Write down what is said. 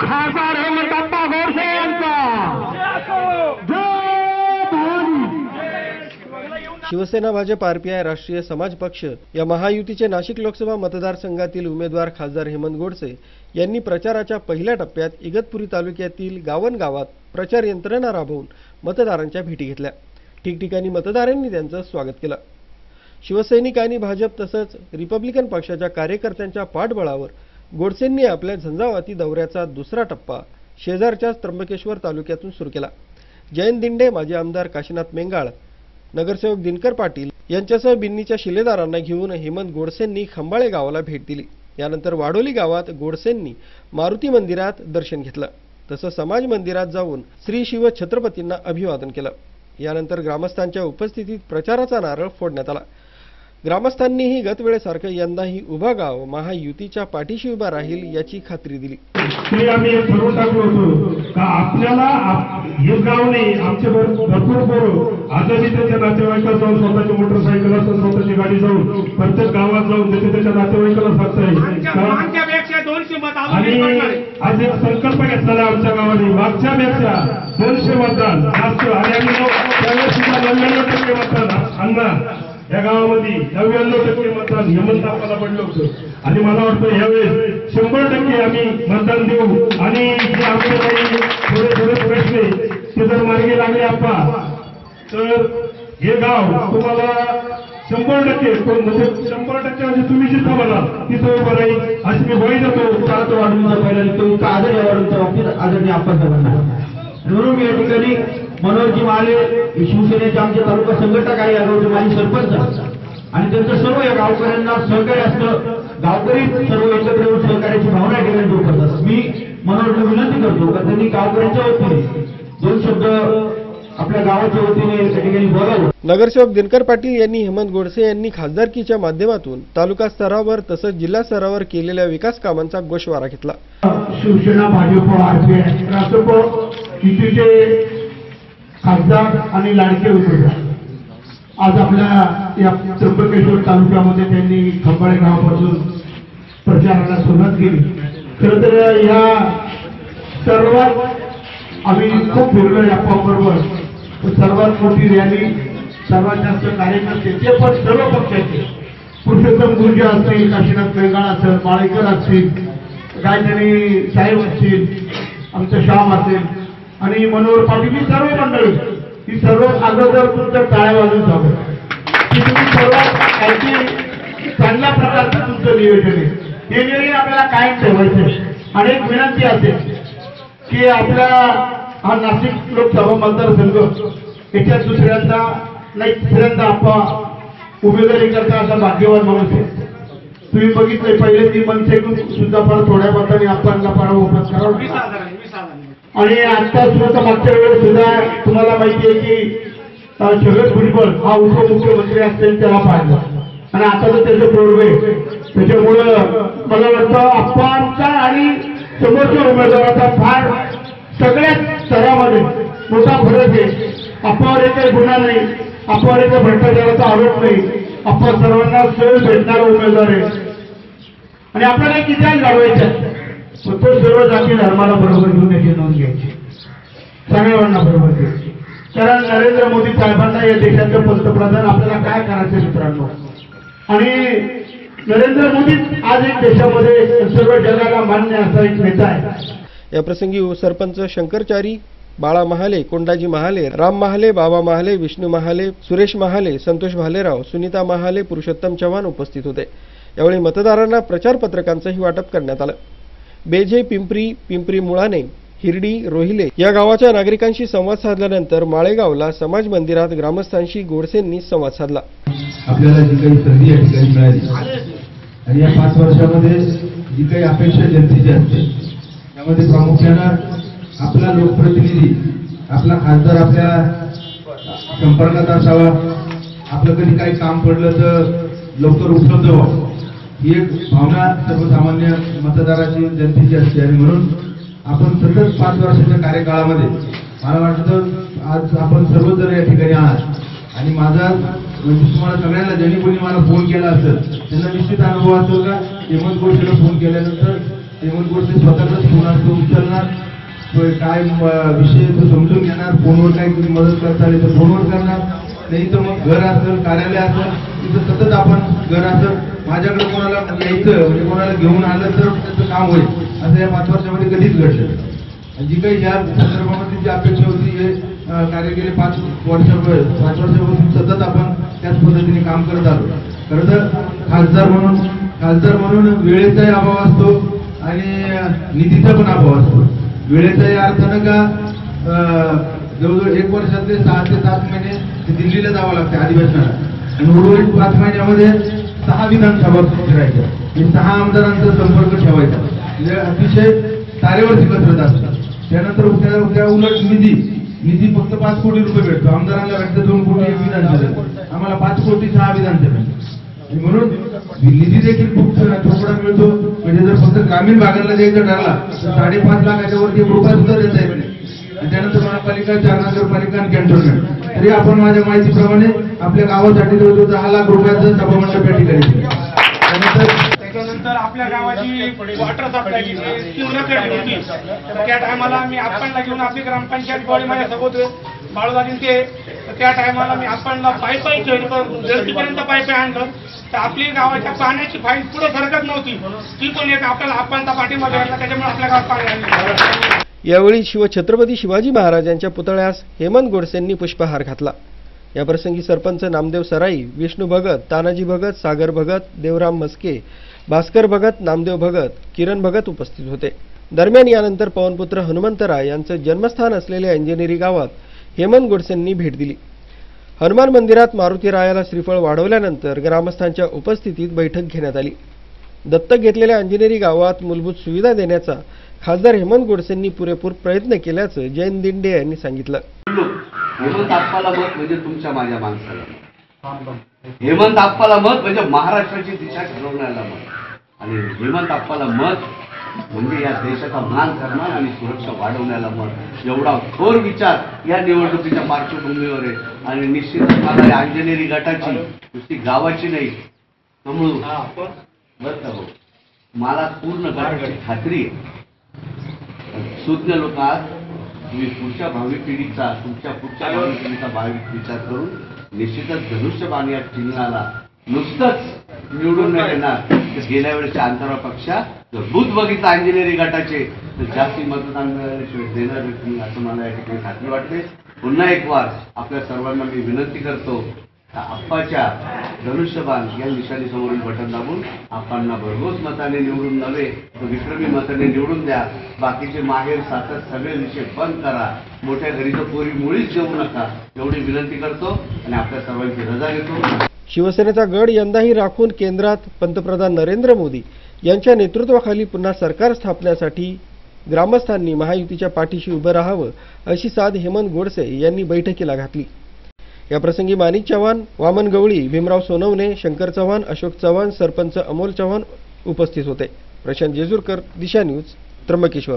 खासदार हेमंतप्पा गोडसे यांचा. शिवसेना भाजप आरपीआय राष्ट्रीय समाज पक्ष या महायुतीचे नाशिक लोकसभा मतदारसंघातील उमेदवार खासदार हेमंत गोडसे यांनी प्रचाराच्या पहिल्या टप्प्यात इगतपुरी तालुक्यातील गावन गावात प्रचार यंत्रणा राबवून मतदारांच्या भेटी घेतल्या. ठिकठिकाणी मतदारांनी त्यांचं स्वागत केलं. शिवसैनिक आणि भाजप तसंच रिपब्लिकन पक्षाच्या कार्यकर्त्यांच्या पाठबळावर गोडसेंनी आपल्या झंझावाती दौऱ्याचा दुसरा टप्पा शेजारच्याच त्र्यंबकेश्वर तालुक्यातून सुरू केला. जयंत दिंडे माजी आमदार काशीनाथ मेंगाळ नगरसेवक दिनकर पाटील यांच्यासह बिन्नीच्या शिलेदारांना घेऊन हेमंत गोडसेंनी खंबाळे गावाला भेट दिली. यानंतर वाडोली गावात गोडसेंनी मारुती मंदिरात दर्शन घेतलं. तसं समाज मंदिरात जाऊन श्री शिव छत्रपतींना अभिवादन केलं. यानंतर ग्रामस्थांच्या उपस्थितीत प्रचाराचा नारळ फोडण्यात आला. ग्रामस्थांनीही गतवेळेसारखं यंदाही उभा गाव महायुतीच्या पाठीशी उभा राहील याची खात्री दिली. ते आम्ही ठरवून टाकलो होतो का आपल्याला आप- हे गाव नाही आमचे भर- भरपूर पोरं आजही त्याच्या नातेवाईकात जाऊन स्वतःची मोटरसायकल असेल स्वतःची गाडी जाऊन प्रत्येक गावात जाऊन त्याच्या त्याच्या नातेवाईकाला आणि आम्हाला आज एक संकल्प घेतलेला आमच्या गावाने. मागच्या पेक्षा दोनशे मतदान. आणि आम्ही त्यावेळेस सुद्धा नव्याण्णव टक्के मतदान. या गावामध्ये नव्याण्णव टक्के मतदान हेमंत आपल्याला पडलं होतं. आणि मला वाटतं यावेळेस शंभर टक्के आम्ही मतदान देऊ. आणि जे आमचे काही थोडे थोडे प्रश्न ते जर मार्गी लागले आपा तर हे गाव तुम्हाला शंभर टक्के म्हणजे शंभर टक्के म्हणजे तुम्ही जिथं म्हणाल तिथं उभं राहील. अशी मी वय देतो. चालतो वाढूनचा पहिला आदर बाबतीत आदरणीय आप्पासाहेबांना. म्हणून या ठिकाणी मनोहरजी माले शिवसेनेचे आमचे तालुका संघटक आहे या गावचे माजी सरपंच आणि त्यांचं सर्व या गावकऱ्यांना सहकार्य असतं. गावकरी सर्व एकत्र येऊन सहकार्याची भावना ठिकाणी दूर करतात मी मनोहरला विनंती करतो का त्यांनी गावकऱ्यांच्या वतीने दोन शब्द आपल्या गावाच्या वतीने त्या ठिकाणी बोलावं. नगरसेवक दिनकर पाटील यांनी हेमंत गोडसे यांनी खासदारकीच्या माध्यमातून तालुका स्तरावर तसंच जिल्हा स्तरावर केलेल्या विकास कामांचा गोषवारा घेतला. शिवसेना भाजप आरपीआय रासप युतीचे खासदार आणि लाडके उमेदवार. आज आपल्या या त्र्यंबकेश्वर तालुक्यामध्ये त्यांनी खंबाळे गावापासून प्रचाराला सुरुवात केली. खरं तर या सर्वात आम्ही खूप फिरलो या बरोबर सर्वात मोठी रॅली सर्वात जास्त कार्यकर्ते ते पण सर्व पक्षाचे. पुरुषोत्तम गुरुजी असतील काशीनाथ बेंगाळ असेल माळेकर असतील गायधनी साहेब असतील आमचं श्याम असेल आणि मनोहर पाटील ही सर्व मंडळी ही सर्व अगोदर तुमचं टाळ्या वाजून जावं की तुम्ही सर्व काहीतरी चांगल्या प्रकारचं तुमचं नियोजन आहे. हे नियोजन आपल्याला कायम ठेवायचं आहे. आणि एक विनंती असेल की आपला हा नाशिक लोकसभा मतदारसंघ याच्यात दुसऱ्यांदा नाही तिसऱ्यांदा आपण उमेदवारी करता असा भाग्यवान माणूस आहे. तुम्ही बघितलंय पहिले ती मनसेकडून सुद्धा फार थोड्या मताने आपल्याला पराभव करावा वीस लागला. हजार आहे, वीस हजार आहे. आणि आता सुद्धा मागच्या वेळेस सुद्धा तुम्हाला माहिती आहे की अं, छगन भुजबळ हा उपमुख्यमंत्री असतील त्याला पाहिजे आणि आता तर त्याचं पोरवे आहे. त्याच्यामुळं मला वाटतं आप्पांचा आणि समोरच्या उमेदवाराचा फार सगळ्याच स्तरामध्ये मोठा फरक आहे. आप्पावर काही गुन्हा नाही. आप्पावर काही भ्रष्टाचाराचा आरोप नाही. आप्पा सर्वांना सहज भेटणारा उमेदवार आहे. आणि आपल्याला किती इतिहास घडवायचा सर्व जाती धर्माला बरोबर घेऊन त्याची नोंद घ्यायची. सगळ्यांना बरोबर घ्यायची. कारण नरेंद्र मोदी साहेबांना या देशाचे पंतप्रधान आपल्याला काय करायचं मित्रांनो? आणि नरेंद्र मोदी आज एक देशामध्ये सर्व जगाला मान्य असा एक नेता आहे. या प्रसंगी सरपंच शंकरचारी बाळा महाले कोंडाजी महाले राम महाले बाबा महाले विष्णू महाले सुरेश महाले संतोष भालेराव सुनीता महाले पुरुषोत्तम चव्हाण उपस्थित होते. यावेळी मतदारांना प्रचार पत्रकांचंही वाटप करण्यात आलं. बेजे पिंपरी पिंपरी मुळाने हिरडी रोहिले या गावाच्या नागरिकांशी संवाद साधल्यानंतर माळेगावला समाज मंदिरात ग्रामस्थांशी गोडसेंनी संवाद साधला. आपल्याला जी काही संधी या ठिकाणी मिळाली आणि या पाच वर्षामध्ये जी काही अपेक्षा जनतेची असते त्यामध्ये प्रामुख्यानं आपला लोकप्रतिनिधी आपला खासदार आपल्या संपर्कात असावा आपलं कधी काही काम पडलं तर लवकर उपलब्ध व्हावं. ही एक भावना सर्वसामान्य मतदाराची जनतेची असते. आणि म्हणून आपण सतत पाच वर्षाच्या कार्यकाळामध्ये मला वाटतं आज आपण सर्वजण या ठिकाणी आहात. आणि माझा म्हणजे तुम्हाला सगळ्यांना ज्यांनी कोणी मला फोन केला असेल त्यांना निश्चित अनुभव असेल का? हेमंत गोडसेला फोन केल्यानंतर हेमंत गोडसे स्वतःचाच फोन असतो उचलणार. काय विषय तो समजून घेणार. फोनवर काय तुम्ही मदत करता आली तर फोनवर करणार. नाही तर मग घर असेल कार्यालय असेल तिथं सतत आपण घर असेल माझ्याकडे कोणाला यायचं म्हणजे कोणाला घेऊन आलं तर त्याचं काम होईल. असं या पाच वर्षामध्ये कधीच घडलं जी काही या संदर्भामध्ये जी अपेक्षा होती हे कार्य गेले पाच वर्ष पाच वर्षापासून सतत आपण त्याच पद्धतीने काम करत आलो. खरं तर खासदार म्हणून खासदार म्हणून वेळेचाही अभाव असतो आणि निधीचा पण अभाव असतो. वेळेचाही अर्थानं का जवळजवळ एक वर्षातले सहा ते सात महिने ते दिल्लीला जावं लागते अधिवेशनाला आणि उर्वरित पाच महिन्यामध्ये सहा विधानसभा फिरायच्या सहा आमदारांचा संपर्क ठेवायचा. म्हणजे अतिशय तारेवरची कसरत असतात. त्यानंतर त्या त्या उलट निधी. निधी फक्त पाच कोटी रुपये भेटतो आमदारांना भेटतं दोन कोटी एक विधानसभा आम्हाला पाच कोटी सहा विधानसभा म्हणून निधी देखील खूप थोडा मिळतो. म्हणजे जर फक्त ग्रामीण भागाला द्यायचा ठरला तर साडेपाच लाखाच्या वरती रुपया सुद्धा देता येत नाही. त्यानंतर महापालिका चार नगरपालिका आणि कॅन्टोन्मेंट तरी आपण माझ्या माहितीप्रमाणे आपल्या गावासाठी जवळजवळ दहा लाख रुपयाचं सभामंडप या ठिकाणी त्यानंतर त्याच्यानंतर आपल्या गावाची वॉटर सप्लायची तीव्र होती. तर त्या टायमाला मी आपणला घेऊन आपली ग्रामपंचायत गोळी माझ्यासोबत बाळूदाजी ते त्या टायमाला मी आपणला पाईपही जर्सीपर्यंत पाईप आणलं. तर आपली गावाच्या पाण्याची फाईल पुढे सरकत नव्हती. ती पण एक आपल्याला आपणचा पाठिंबा घ्यायला त्याच्यामुळे आपल्या गावात पाणी आणलं यावेळी शिवछत्रपती शिवाजी महाराजांच्या पुतळ्यास हेमंत गोडसेंनी पुष्पहार घातला. याप्रसंगी सरपंच नामदेव सराई विष्णू भगत तानाजी भगत सागर भगत देवराम मस्के भास्कर भगत नामदेव भगत किरण भगत उपस्थित होते. दरम्यान यानंतर पवनपुत्र हनुमंतराय यांचं जन्मस्थान असलेल्या अंजनेरी गावात हेमंत गोडसेंनी भेट दिली. हनुमान मंदिरात मारुती रायाला श्रीफळ वाढवल्यानंतर ग्रामस्थांच्या उपस्थितीत बैठक घेण्यात आली. दत्तक घेतलेल्या अंजनेरी गावात मूलभूत सुविधा देण्याचा खासदार हेमंत गोडसेंनी पुरेपूर प्रयत्न केल्याचं जयंत दिंडे यांनी सांगितलं. हेमंत आप्पाला मत म्हणजे तुमच्या माझ्या माणसाला हेमंत आप्पाला मत म्हणजे महाराष्ट्राची दिशा ठरवण्याला मत. आणि हेमंत आप्पाला मत म्हणजे या देशाचा मान करणार आणि सुरक्षा वाढवण्याला मत. एवढा थोर विचार या निवडणुकीच्या पार्श्वभूमीवर आहे. आणि या अंजनेरी गटाची नुसती गावाची नाही त्यामुळं बरं का भाऊ मला पूर्ण गटाची खात्री आहे. सुज्ञ लोक आहात तुम्ही पुढच्या भावी पिढीचा तुमच्या पुढच्या भावी पिढीचा भाविक विचार करून निश्चितच धनुष्यबाण या चिन्हाला नुसतंच निवडून नाही येणार. तर गेल्या वेळेच्या अंतरापेक्षा जर बूथ बघितलं इंजिनिअरिंग गटाचे तर जास्ती मतदान मिळाल्याशिवाय देणार असं मला या ठिकाणी खात्री वाटते. पुन्हा एक वार आपल्या सर्वांना मी विनंती करतो. आप्पाच्या धनुष्यबाण या निशाणी समोरील बटन दाबून आप्पांना भरघोस मताने निवडून नव्हे तर विक्रमी मताने निवडून द्या. बाकीचे माहेर सातत सगळे विषय बंद करा. मोठ्या घरीचं पोरी मुळीच जेवू नका. एवढी विनंती करतो आणि आपल्या सर्वांची रजा घेतो. शिवसेनेचा गड यंदाही राखून केंद्रात पंतप्रधान नरेंद्र मोदी यांच्या नेतृत्वाखाली पुन्हा सरकार स्थापण्यासाठी ग्रामस्थांनी महायुतीच्या पाठीशी उभं राहावं अशी साद हेमंत गोडसे यांनी बैठकीला घातली. याप्रसंगी माणिक चव्हाण वामन गवळी भीमराव सोनवणे शंकर चव्हाण अशोक चव्हाण सरपंच अमोल चव्हाण उपस्थित होते. प्रशांत जेजूरकर दिशा न्यूज त्र्यंबकेश्वर.